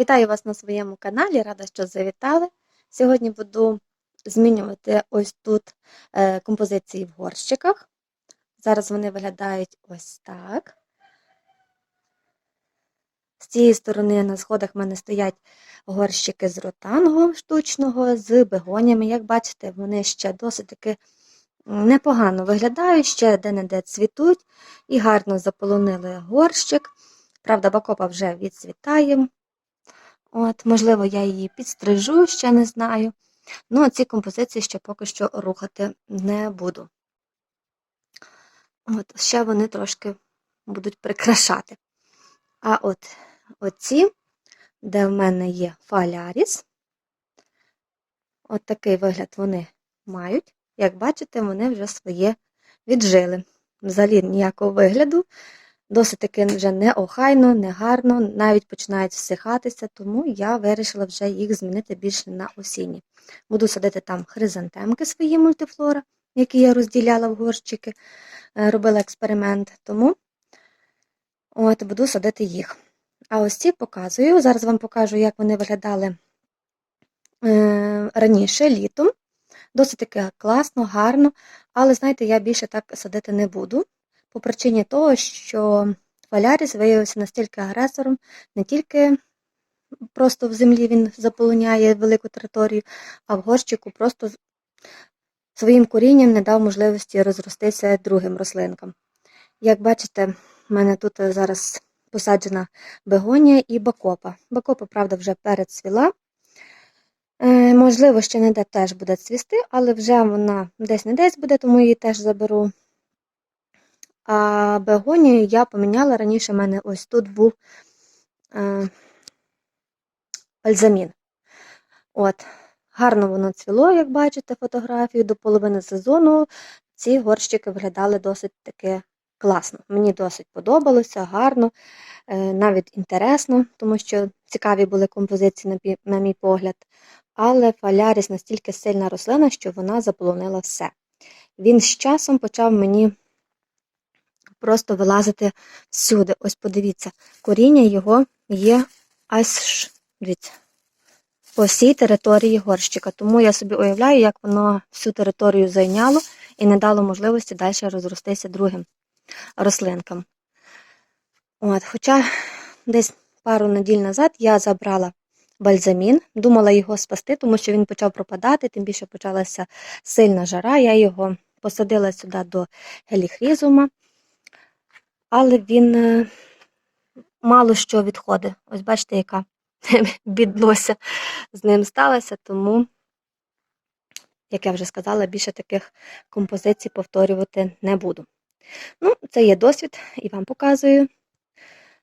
Вітаю вас на своєму каналі, рада, що завітали. Сьогодні буду змінювати ось тут е, композиції в горщиках. Зараз вони виглядають ось так. З цієї сторони на сходах в мене стоять горщики з ротанго штучного, з бегонями. Як бачите, вони ще досить таки непогано виглядають, ще де-не-де цвітуть і гарно заполонили горщик. Правда, бакопа вже відцвітає. От, Можливо, я її підстрижу, ще не знаю. Ну, а ці композиції ще поки що рухати не буду. От, Ще вони трошки будуть прикрашати. А от оці, де в мене є фаляріс, от такий вигляд вони мають. Як бачите, вони вже своє віджили. Взагалі ніякого вигляду. Досить таки вже неохайно, негарно, навіть починають всихатися, тому я вирішила вже їх змінити більше на осінні. Буду садити там хризантемки свої мультифлора, які я розділяла в горщики, е, робила експеримент, тому от, буду садити їх. А ось ці показую. Зараз вам покажу, як вони виглядали е, раніше літом. Досить таки класно, гарно, але, знаєте, я більше так садити не буду по причині того, що Валяріс виявився настільки агресором, не тільки просто в землі він заполоняє велику територію, а в горщику просто своїм корінням не дав можливості розростися другим рослинкам. Як бачите, в мене тут зараз посаджена бегонія і бакопа. Бакопа, правда, вже перецвіла. Е, можливо, ще не де теж буде цвісти, але вже вона десь не десь буде, тому її теж заберу. А бегонію я поміняла раніше в мене ось тут був е, бальзамін. От, Гарно воно цвіло, як бачите, фотографію. До половини сезону ці горщики виглядали досить таки класно. Мені досить подобалося, гарно, е, навіть інтересно, тому що цікаві були композиції, на, на мій погляд. Але фаляріс настільки сильна рослина, що вона заполонила все. Він з часом почав мені просто вилазити всюди. Ось подивіться, коріння його є аж дивіться, по всій території горщика. Тому я собі уявляю, як воно всю територію зайняло і не дало можливості далі розростися другим рослинкам. От, Хоча десь пару неділь назад я забрала бальзамін, думала його спасти, тому що він почав пропадати, тим більше почалася сильна жара. Я його посадила сюди до геліхрізума але він е, мало що відходить. Ось бачите, яка біднося з ним сталася, тому, як я вже сказала, більше таких композицій повторювати не буду. Ну, це є досвід і вам показую,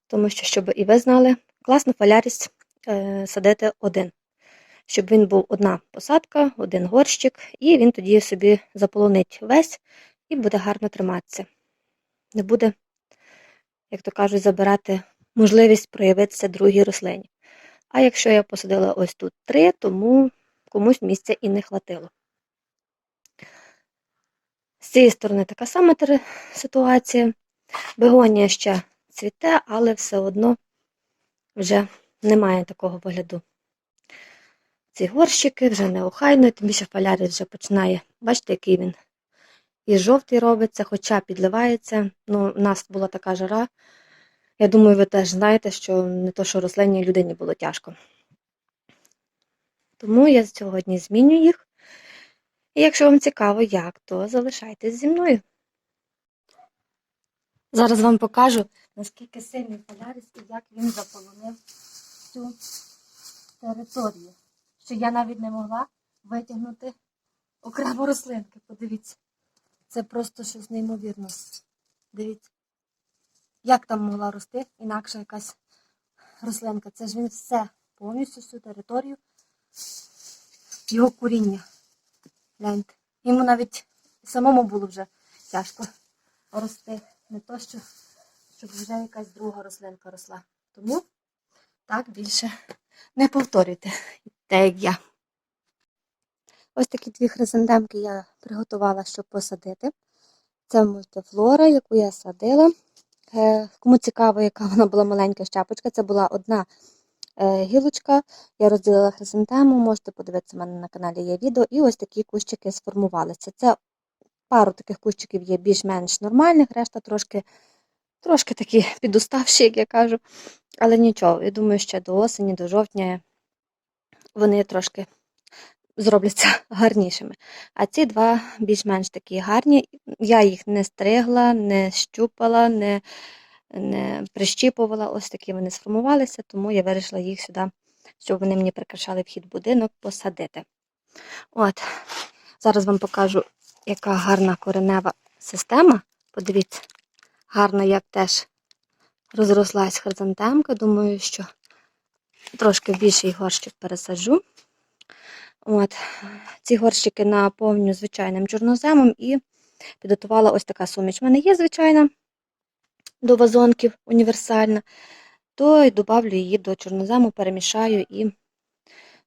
тому що, щоб і ви знали, класно фалярість е, садити один. Щоб він був одна посадка, один горщик, і він тоді собі заполонить весь і буде гарно триматися. Не буде як то кажуть, забирати можливість проявитися другій рослині. А якщо я посадила ось тут три, тому комусь місця і не хватило. З цієї сторони така сама ситуація. Бегонія ще цвіте, але все одно вже немає такого вигляду. Ці горщики вже неохайно, тим більше фаляріс вже починає, бачите, який він і жовтий робиться, хоча підливається. Ну, У нас була така жара. Я думаю, ви теж знаєте, що не то, що рослинній людині було тяжко. Тому я сьогодні зміню їх. І якщо вам цікаво, як, то залишайтесь зі мною. Зараз вам покажу, наскільки сильний полярис і як він заполонив всю територію. Що я навіть не могла витягнути окремо рослинки. Подивіться. Це просто щось неймовірне. Дивіться, як там могла рости інакша якась рослинка. Це ж він все, повністю всю територію його коріння. Гляньте. Йому навіть самому було вже тяжко рости. Не то, що, щоб вже якась друга рослинка росла. Тому так більше не повторюйте, те, як я. Ось такі дві хризантемки я приготувала, щоб посадити. Це мультифлора, яку я садила. Е, кому цікаво, яка вона була маленька щапочка, це була одна е, гілочка. Я розділила хризантему, можете подивитися, в мене на каналі є відео, і ось такі кущики сформувалися. Це пару таких кущиків є більш-менш нормальних, решта трошки, трошки такі підуставші, як я кажу. Але нічого, я думаю, ще до осені, до жовтня вони трошки зробляться гарнішими. А ці два більш-менш такі гарні. Я їх не стригла, не щупала, не, не прищіпувала. Ось такі вони сформувалися, тому я вирішила їх сюди, щоб вони мені прикрашали вхід в будинок, посадити. От, зараз вам покажу, яка гарна коренева система. Подивіться, гарно як теж розрослась хризантемка. Думаю, що трошки більший горщик пересаджу. От. Ці горщики наповню звичайним чорноземом і підготувала ось така суміш. У мене є, звичайна, до вазонків універсальна, то й добавлю її до чорнозему, перемішаю і,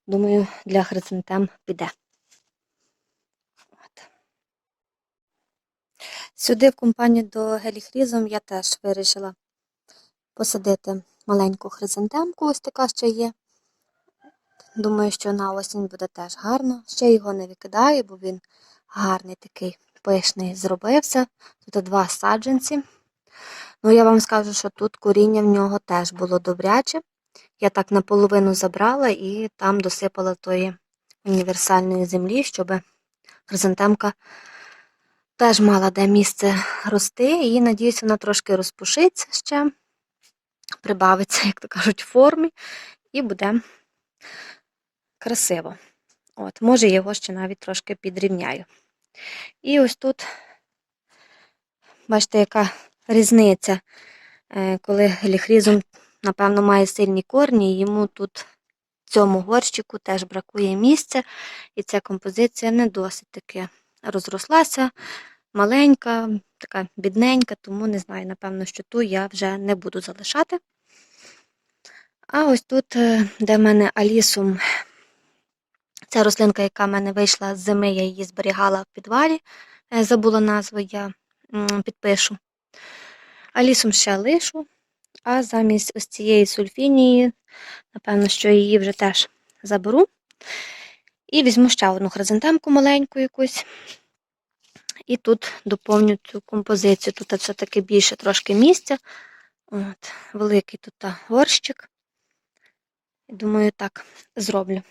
думаю, для хризантем піде. От. Сюди в компанію до геліхрізом я теж вирішила посадити маленьку хризантемку, ось така ще є. Думаю, що на осінь буде теж гарно. Ще його не викидаю, бо він гарний такий пишний зробився. Тут два саджанці. Ну, я вам скажу, що тут коріння в нього теж було добряче. Я так наполовину забрала і там досипала тої універсальної землі, щоб хризантемка теж мала де місце рости. І, надіюсь, вона трошки розпушиться ще, прибавиться, як то кажуть, формі, і буде красиво. От, Може, його ще навіть трошки підрівняю. І ось тут, бачите, яка різниця, Е, коли геліхрізум, напевно, має сильні корні, йому тут в цьому горщику теж бракує місця, і ця композиція не досить таки розрослася, маленька, така бідненька, тому не знаю, напевно, що ту я вже не буду залишати. А ось тут, е, де в мене алісум Ця рослинка, яка в мене вийшла з зими, я її зберігала в підвалі. Е, Забула назву, я підпишу. А лісом ще лишу, а замість ось цієї сульфінії, напевно, що її вже теж заберу. І візьму ще одну хризантемку маленьку якусь. І тут доповню цю композицію. Тут все-таки більше трошки місця. От, Великий тут горщик. Думаю, так зроблю.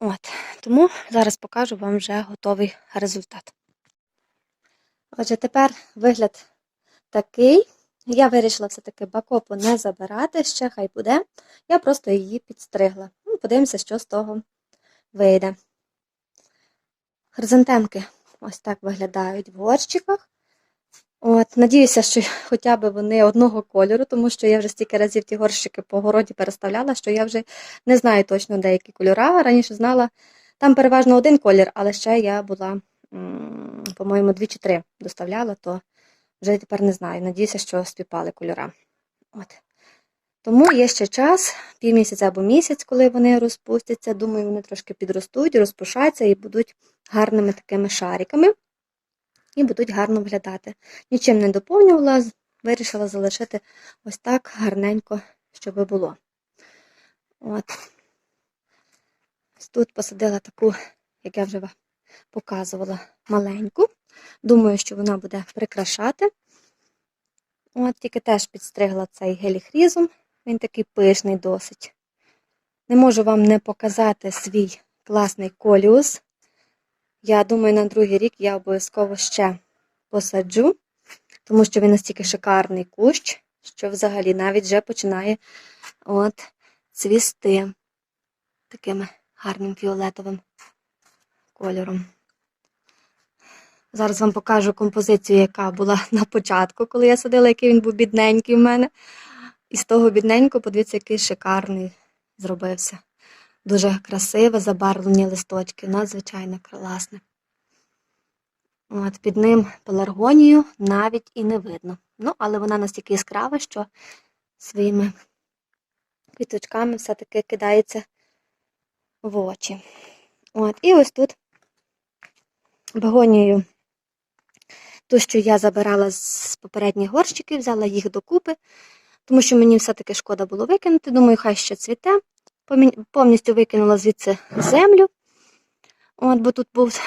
От, Тому зараз покажу вам вже готовий результат. Отже, тепер вигляд такий. Я вирішила все-таки бакопу не забирати, ще хай буде. Я просто її підстригла. Ну, Подивимося, що з того вийде. Хризантемки ось так виглядають в горщиках. От, Надіюся, що хоча б вони одного кольору, тому що я вже стільки разів ті горщики по городі переставляла, що я вже не знаю точно деякі кольора. Раніше знала, там переважно один колір, але ще я була, по-моєму, дві чи три доставляла, то вже тепер не знаю. Надіюся, що співпали кольора. От. Тому є ще час, півмісяця або місяць, коли вони розпустяться. Думаю, вони трошки підростуть, розпушаться і будуть гарними такими шариками і будуть гарно виглядати. Нічим не доповнювала, вирішила залишити ось так гарненько, щоб було. От. Тут посадила таку, як я вже показувала, маленьку. Думаю, що вона буде прикрашати. От, Тільки теж підстригла цей геліхрізум. Він такий пишний досить. Не можу вам не показати свій класний коліус. Я думаю, на другий рік я обов'язково ще посаджу, тому що він настільки шикарний кущ, що взагалі навіть вже починає от цвісти таким гарним фіолетовим кольором. Зараз вам покажу композицію, яка була на початку, коли я садила, який він був бідненький в мене. І з того бідненького, подивіться, який шикарний зробився. Дуже красиве забарвлені листочки, надзвичайно класне. От Під ним пеларгонію навіть і не видно. Ну, але вона настільки яскрава, що своїми квіточками все-таки кидається в очі. От, І ось тут бегонією, ту, що я забирала з попередніх горщиків, взяла їх докупи. тому що мені все-таки шкода було викинути. Думаю, хай ще цвіте. Повністю викинула звідси землю. От, бо тут був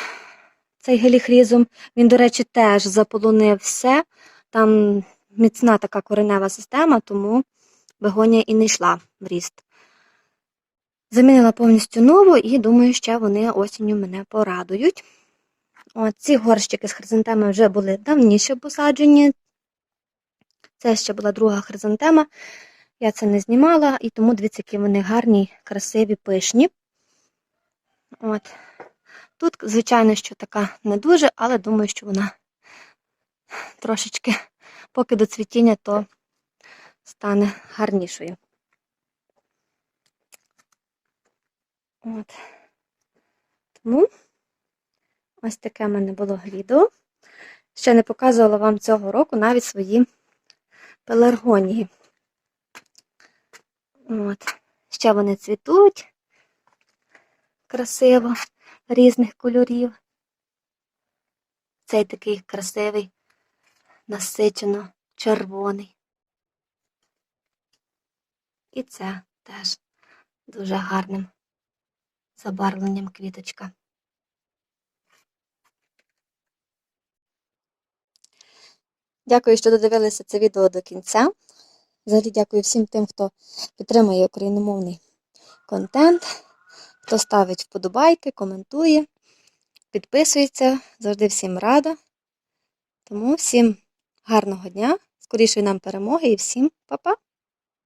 цей геліхрізум. Він, до речі, теж заполонив все. Там міцна така коренева система, тому бегонія і не йшла в ріст. Замінила повністю нову і думаю, ще вони осінню мене порадують. От, ці горщики з хризантеми вже були давніше посаджені. Це ще була друга хризантема. Я це не знімала, і тому дивіться, які вони гарні, красиві, пишні. От. Тут, звичайно, що така не дуже, але думаю, що вона трошечки, поки до цвітіння, то стане гарнішою. От. Тому ось таке в мене було відео. Ще не показувала вам цього року навіть свої пеларгонії. От. Ще вони цвітуть красиво, різних кольорів. Цей такий красивий, насичено червоний. І це теж дуже гарним забарвленням квіточка. Дякую, що додивилися це відео до кінця. Взагалі дякую всім тим, хто підтримує україномовний контент, хто ставить вподобайки, коментує, підписується. Завжди всім рада. Тому всім гарного дня, скорішої нам перемоги і всім па-па!